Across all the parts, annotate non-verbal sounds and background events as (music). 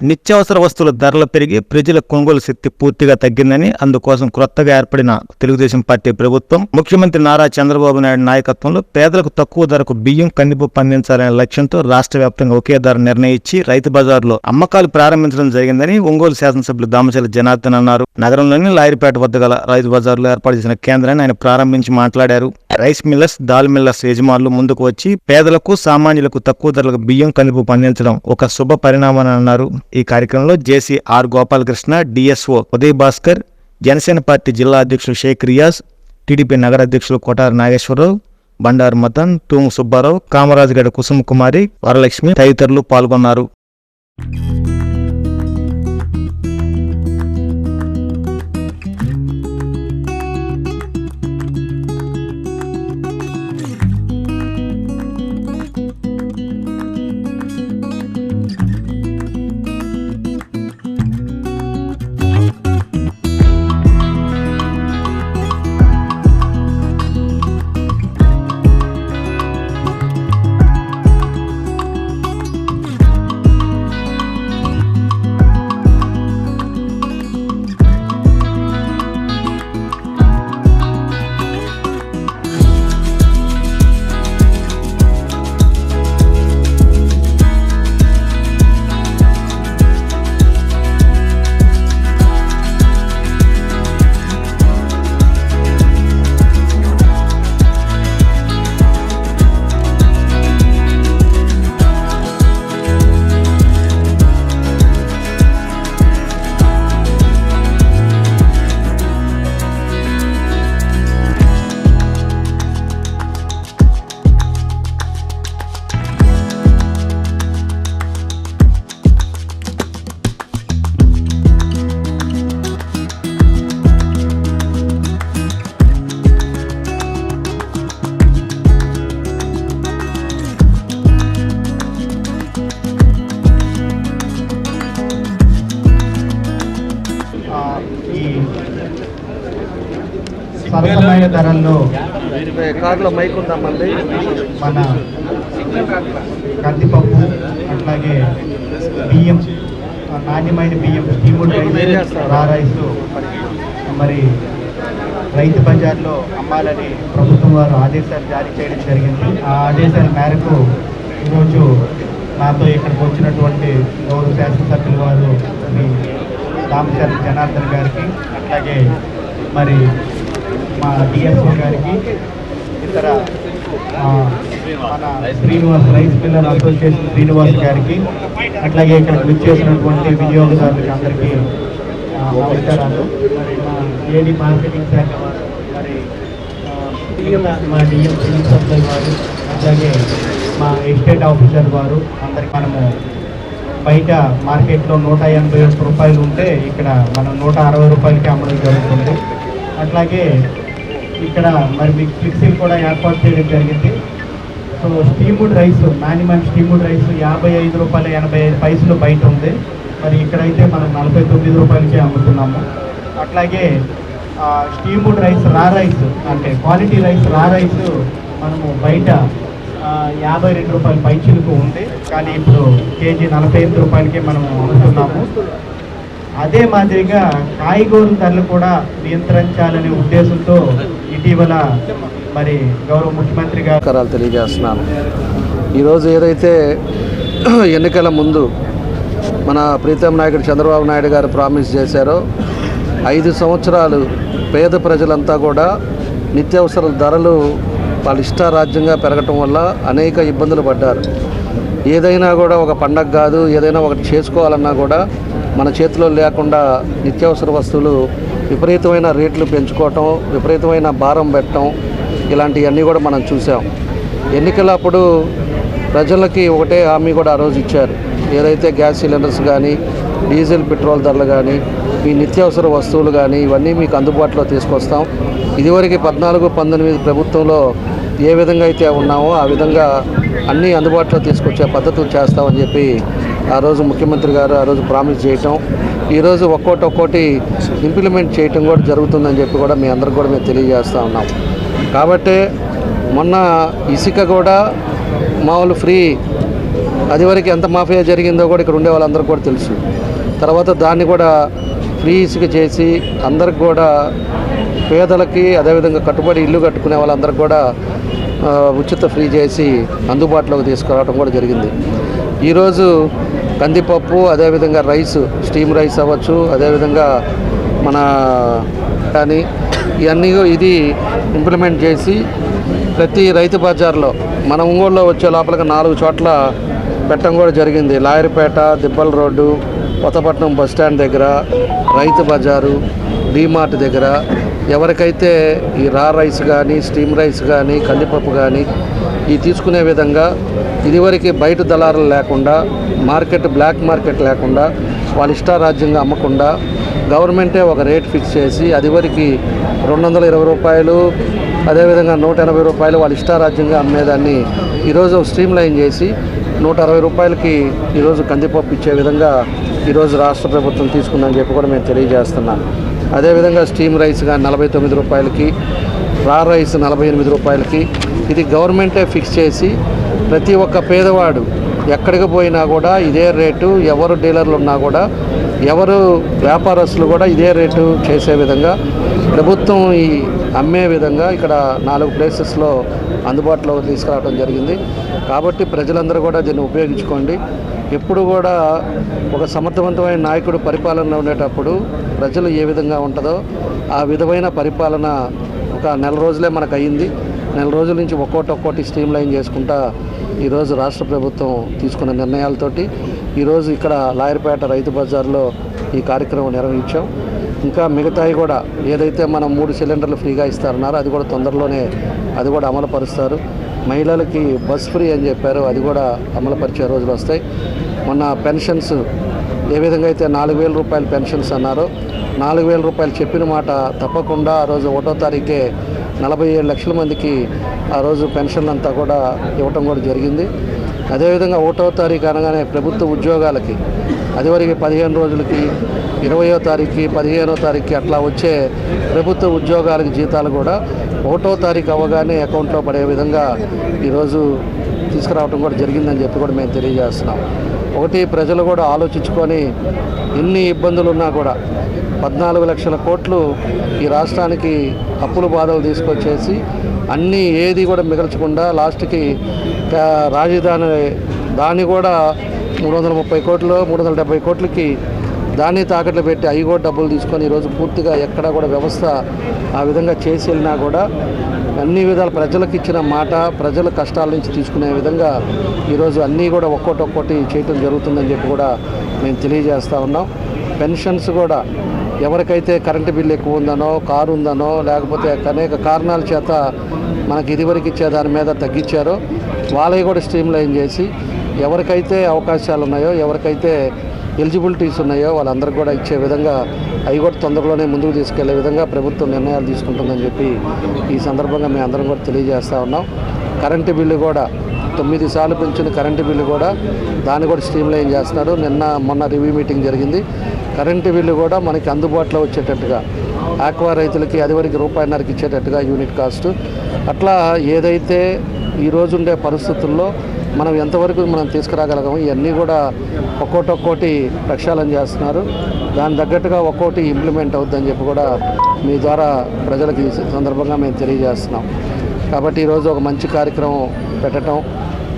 నిత్యావసర వస్తువుల ధరలు పెరిగి ప్రజల కొనుగోలు శక్తి పూర్తిగా తగ్గిందని అందుకోసం కొత్తగా ఏర్పడిన తెలుగుదేశం పార్టీ ప్రభుత్వం ముఖ్యమంత్రి నారా చంద్రబాబు నాయుడు నాయకత్వంలో పేదలకు తక్కువ ధరకు బియ్యం కందిపప్పు అందించాలనే లక్ష్యంతో రాష్ట్ర వ్యాప్తంగా ఒకే ధర నిర్ణయించి రైతు బజార్లో అమ్మకాలు ప్రారంభించడం జరిగిందని ఒంగోలు శాసనసభ్యులు దామచల జనార్దన్ అన్నారు. నగరంలోని లాయరిపేట వద్ద గల రైతు బజార్లో ఏర్పాటు చేసిన కేంద్రాన్ని ఆయన ప్రారంభించి మాట్లాడారు. రైస్ మిల్లర్స్ దాల్ మిల్లర్స్ యజమానులు ముందుకు వచ్చి పేదలకు సామాన్యులకు తక్కువ ధరలకు బియ్యం కందిపప్పు అందించడం ఒక శుభ పరిణామం అన్నారు. ఈ కార్యక్రమంలో JC R Gopalakrishna DSO Uday Bhaskar Janasena party జిల్లా అధ్యక్షులు షేక్ రియాజ్ టీడీపీ నగర అధ్యక్షులు కోటారు నాగేశ్వరరావు బండారు మతన్ తూము సుబ్బారావు కామరాజుగడ కుసుమ కుమారి వరలక్ష్మి తదితరులు పాల్గొన్నారు. సరసమైన ధరల్లో కార్లో మైక్ ఉందామండి మన కందిపప్పు అట్లాగే బియ్యం నాణ్యమైన బియ్యం స్టీముడ్ రైస్ రా రైస్ మరి రైతు బజార్లో అమ్మాలని ప్రభుత్వం వారు ఆదేశాలు జారీ చేయడం జరిగింది. ఆ ఆదేశాల మేరకు ఈరోజు నాతో ఇక్కడికి వచ్చినటువంటి గౌరవ శాసనసభ్యుల వారు రామచంద్ర జనార్దన్ గారికి అట్లాగే మరి మా డిఎస్ఓ గారికి ఇతర మన Srinivas rice miller association Srinivas గారికి అట్లాగే ఇక్కడ విచ్చేసినటువంటి వినియోగదారులకి అందరికీ నమస్కారాలు. మరి మా ఏడి మార్కెటింగ్ శాఖ వారు మరి మా డిఎం సివిల్ సప్లై వారు అట్లాగే మా ఎస్టేట్ ఆఫీసర్ వారు అందరికి మనము బయట మార్కెట్లో నూట ఎనభై ఒక్క రూపాయలు ఉంటే ఇక్కడ మనం నూట అరవై రూపాయలకి అమ్మడం జరుగుతుంది. అట్లాగే ఇక్కడ మరి మీకు ఫ్లిక్సీలు కూడా ఏర్పాటు చేయడం జరిగింది. సో స్టీముడ్ రైస్ నానిమన్ స్టీముడ్ రైస్ యాభై ఐదు రూపాయల ఎనభై ఐదు పైసలు బయట ఉంది. మరి ఇక్కడైతే మనం నలభై తొమ్మిది రూపాయలకే అమ్ముతున్నాము. అట్లాగే స్టీముడ్ రైస్ రా రైస్ అంటే క్వాలిటీ రైస్ రా రైస్ మనము బయట యాభై రెండు రూపాయల పైచిలకు ఉంది. కానీ ఇప్పుడు కేజీ నలభై ఎనిమిది రూపాయలకే మనం అమ్ముతున్నాము. అదే మాదిరిగా కాయగూరల ధరలు కూడా నియంత్రించాలనే ఉద్దేశంతో ఇటీవల మరి గౌరవ ముఖ్యమంత్రి గారు తెలియజేస్తున్నాను. ఈరోజు ఏదైతే (clears throat) ఎన్నికల ముందు మన ప్రీతం నాయకుడు చంద్రబాబు నాయుడు గారు ప్రామిస్ చేశారో ఐదు సంవత్సరాలు పేద ప్రజలంతా కూడా నిత్యావసర ధరలు వాళ్ళ ఇష్టారాజ్యంగా పెరగటం వల్ల అనేక ఇబ్బందులు పడ్డారు. ఏదైనా కూడా ఒక పండగ కాదు ఏదైనా ఒకటి చేసుకోవాలన్నా కూడా మన చేతిలో లేకుండా నిత్యావసర వస్తువులు విపరీతమైన రేట్లు పెంచుకోవటం విపరీతమైన భారం పెట్టడం ఇలాంటివన్నీ కూడా మనం చూసాం. ఎన్నికలప్పుడు ప్రజలకి ఒకటే హామీ కూడా ఆ రోజు ఇచ్చారు. ఏదైతే గ్యాస్ సిలిండర్స్ కానీ డీజిల్ పెట్రోల్ ధరలు కానీ మీ నిత్యావసర వస్తువులు కానీ ఇవన్నీ మీకు అందుబాటులో తీసుకొస్తాం. ఇదివరకు పద్నాలుగు పంతొమ్మిది ప్రభుత్వంలో ఏ విధంగా అయితే ఉన్నామో ఆ విధంగా అన్నీ అందుబాటులో తీసుకొచ్చే పద్ధతులు చేస్తామని చెప్పి ఆ రోజు ముఖ్యమంత్రి గారు ఆ రోజు ప్రామిస్ చేయటం ఈరోజు ఒక్కోటి ఒక్కోటి ఇంప్లిమెంట్ చేయటం కూడా జరుగుతుందని చెప్పి కూడా మీ అందరికి కూడా మేము తెలియజేస్తూ ఉన్నాం. కాబట్టి మొన్న ఇసుక కూడా మామూలు ఫ్రీ అది వరకు ఎంత మాఫియా జరిగిందో కూడా ఇక్కడ ఉండే వాళ్ళందరికీ కూడా తెలుసు. తర్వాత దాన్ని కూడా ఫ్రీ ఇసుక చేసి అందరికి కూడా పేదలకి అదేవిధంగా కట్టుబడి ఇల్లు కట్టుకునే వాళ్ళందరికీ కూడా ఉచిత ఫ్రీ చేసి అందుబాటులోకి తీసుకురావడం కూడా జరిగింది. ఈరోజు కందిపప్పు అదేవిధంగా రైస్ స్టీమ్ రైస్ అవ్వచ్చు అదేవిధంగా మన కానీ ఇవన్నీ ఇది ఇంప్లిమెంట్ చేసి ప్రతి రైతు బజార్లో మన ఒంగోలులో వచ్చే లోపలికి నాలుగు చోట్ల పెట్టడం కూడా జరిగింది. Lawyerpet Dibbala road Kothapatnam bus stand దగ్గర రైతు బజారు డీమార్ట్ దగ్గర ఎవరికైతే ఈ రా రైస్ కానీ స్టీమ్ రైస్ కానీ కందిపప్పు కానీ ఈ తీసుకునే విధంగా ఇదివరకు బయట దళారులు లేకుండా మార్కెట్ బ్లాక్ మార్కెట్ లేకుండా వాళ్ళ ఇష్టారాజ్యంగా అమ్మకుండా గవర్నమెంటే ఒక రేట్ ఫిక్స్ చేసి అది వరకు రెండు వందల ఇరవై రూపాయలు అదేవిధంగా నూట ఎనభై రూపాయలు వాళ్ళ ఇష్టారాజ్యంగా అమ్మేదాన్ని ఈరోజు స్ట్రీమ్ లైన్ చేసి నూట అరవై రూపాయలకి ఈరోజు కందిపప్పు ఇచ్చే విధంగా ఈరోజు రాష్ట్ర ప్రభుత్వం తీసుకుందని చెప్పి కూడా మేము తెలియజేస్తున్నాను అదేవిధంగా స్టీమ్ రైస్ కానీ నలభై తొమ్మిది రూపాయలకి రా రైస్ నలభై ఎనిమిది రూపాయలకి. ఇది గవర్నమెంటే ఫిక్స్ చేసి ప్రతి ఒక్క పేదవాడు ఎక్కడికి పోయినా కూడా ఇదే రేటు ఎవరు డీలర్లు ఉన్నా కూడా ఎవరు వ్యాపారస్తులు కూడా ఇదే రేటు చేసే విధంగా ప్రభుత్వం ఈ అమ్మే విధంగా ఇక్కడ నాలుగు ప్లేసెస్లో అందుబాటులోకి తీసుకురావడం జరిగింది. కాబట్టి ప్రజలందరూ కూడా దీన్ని ఉపయోగించుకోండి. ఎప్పుడు కూడా ఒక సమర్థవంతమైన నాయకుడు పరిపాలన ఉండేటప్పుడు ప్రజలు ఏ విధంగా ఉంటుందో ఆ విధమైన పరిపాలన ఒక నెల రోజులే మనకు అయ్యింది నెల రోజుల నుంచి ఒక్కోటి ఒక్కోటి స్ట్రీమ్ లైన్ చేసుకుంటా ఈరోజు రాష్ట్ర ప్రభుత్వం తీసుకున్న నిర్ణయాలతోటి ఈరోజు ఇక్కడ లాయర్పేట రైతు బజార్లో ఈ కార్యక్రమం నిర్వహించాం. ఇంకా మిగతాయి కూడా ఏదైతే మనం మూడు సిలిండర్లు ఫ్రీగా ఇస్తారన్నారో అది కూడా తొందరలోనే అది కూడా అమలు పరుస్తారు మహిళలకి బస్ ఫ్రీ అని చెప్పారు. అది కూడా అమలు పరిచే రోజులు వస్తాయి. మొన్న పెన్షన్స్ ఏ విధంగా అయితే నాలుగు వేల రూపాయల పెన్షన్స్ అన్నారో నాలుగు వేల రూపాయలు చెప్పిన మాట తప్పకుండా ఆ రోజు ఒకటో తారీఖే నలభై ఏడు లక్షల మందికి ఆ రోజు పెన్షన్లు అంతా కూడా ఇవ్వటం కూడా జరిగింది. అదేవిధంగా ఒకటో తారీఖు అనగానే ప్రభుత్వ ఉద్యోగాలకి అదివరకు పదిహేను రోజులకి ఇరవయో తారీఖు పదిహేనో తారీఖు అట్లా వచ్చే ప్రభుత్వ ఉద్యోగాలకి జీతాలు కూడా ఒకటో తారీఖు అవ్వగానే అకౌంట్లో పడే విధంగా ఈరోజు తీసుకురావడం కూడా జరిగిందని చెప్పి కూడా మేము తెలియజేస్తున్నాం. ఒకటి ప్రజలు కూడా ఆలోచించుకొని ఎన్ని ఇబ్బందులు ఉన్నా కూడా పద్నాలుగు లక్షల కోట్లు ఈ రాష్ట్రానికి అప్పులు బాధలు తీసుకొచ్చేసి అన్నీ ఏది కూడా మిగల్చకుండా లాస్ట్కి రాజధాని దాన్ని కూడా మూడు వందల ముప్పై కోట్లు మూడు వందల డెబ్బై కోట్లకి దాన్ని తాకట్లు పెట్టి అవి కూడా డబ్బులు తీసుకొని ఈరోజు పూర్తిగా ఎక్కడ కూడా వ్యవస్థ ఆ విధంగా చేసి వెళ్ళినా కూడా అన్ని విధాల ప్రజలకు ఇచ్చిన మాట ప్రజల కష్టాల నుంచి తీసుకునే విధంగా ఈరోజు అన్నీ కూడా ఒక్కోటి ఒక్కోటి చేయటం జరుగుతుందని చెప్పి కూడా మేము తెలియజేస్తూ ఉన్నాం. పెన్షన్స్ కూడా ఎవరికైతే కరెంటు బిల్లు ఎక్కువ ఉందనో కారు ఉందనో లేకపోతే అనేక కారణాల చేత మనకి ఇదివరకు ఇచ్చే దాని మీద తగ్గించారో వాళ్ళవి కూడా స్ట్రీమ్ లైన్ చేసి ఎవరికైతే అవకాశాలు ఉన్నాయో ఎవరికైతే ఎలిజిబిలిటీస్ ఉన్నాయో వాళ్ళందరికీ కూడా ఇచ్చే విధంగా అవి కూడా తొందరలోనే ముందుకు తీసుకెళ్ళే విధంగా ప్రభుత్వం నిర్ణయాలు తీసుకుంటుందని చెప్పి ఈ సందర్భంగా మేము అందరం కూడా తెలియజేస్తూ ఉన్నాం. కరెంటు బిల్లు కూడా తొమ్మిది సార్లు పెంచిన కరెంటు బిల్లు కూడా దాన్ని కూడా స్ట్రీమ్ లైన్ చేస్తున్నారు నిన్న మొన్న రివ్యూ మీటింగ్ జరిగింది. కరెంటు బిల్లు కూడా మనకి అందుబాటులో వచ్చేటట్టుగా ఆక్వా రైతులకి అది వరకు రూపాయిన్నరకి ఇచ్చేటట్టుగా యూనిట్ కాస్ట్. అట్లా ఏదైతే ఈ ఉండే పరిస్థితుల్లో మనం ఎంతవరకు మనం తీసుకురాగలగము ఇవన్నీ కూడా ఒక్కోటి ఒక్కోటి ప్రక్షాళన చేస్తున్నారు. దాని తగ్గట్టుగా ఒక్కోటి ఇంప్లిమెంట్ అవుద్దని చెప్పి కూడా మీ ద్వారా ప్రజలకు ఈ సందర్భంగా మేము తెలియజేస్తున్నాం. కాబట్టి ఈరోజు ఒక మంచి కార్యక్రమం పెట్టడం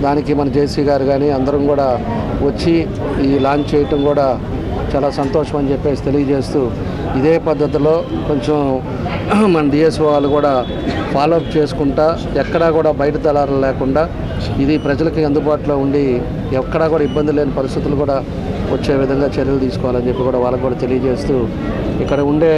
దానికి మన జేసీ గారు కానీ అందరం కూడా వచ్చి ఈ లాంచ్ చేయటం కూడా చాలా సంతోషం అని చెప్పేసి తెలియజేస్తూ ఇదే పద్ధతిలో కొంచెం మన డిఎస్ఓ వాళ్ళు కూడా ఫాలోఅప్ చేసుకుంటా ఎక్కడా కూడా బయట దళాలు లేకుండా ఇది ప్రజలకి అందుబాటులో ఉండి ఎక్కడా కూడా ఇబ్బంది లేని పరిస్థితులు కూడా వచ్చే విధంగా చర్యలు తీసుకోవాలని చెప్పి కూడా వాళ్ళకు కూడా తెలియజేస్తూ ఇక్కడ ఉండే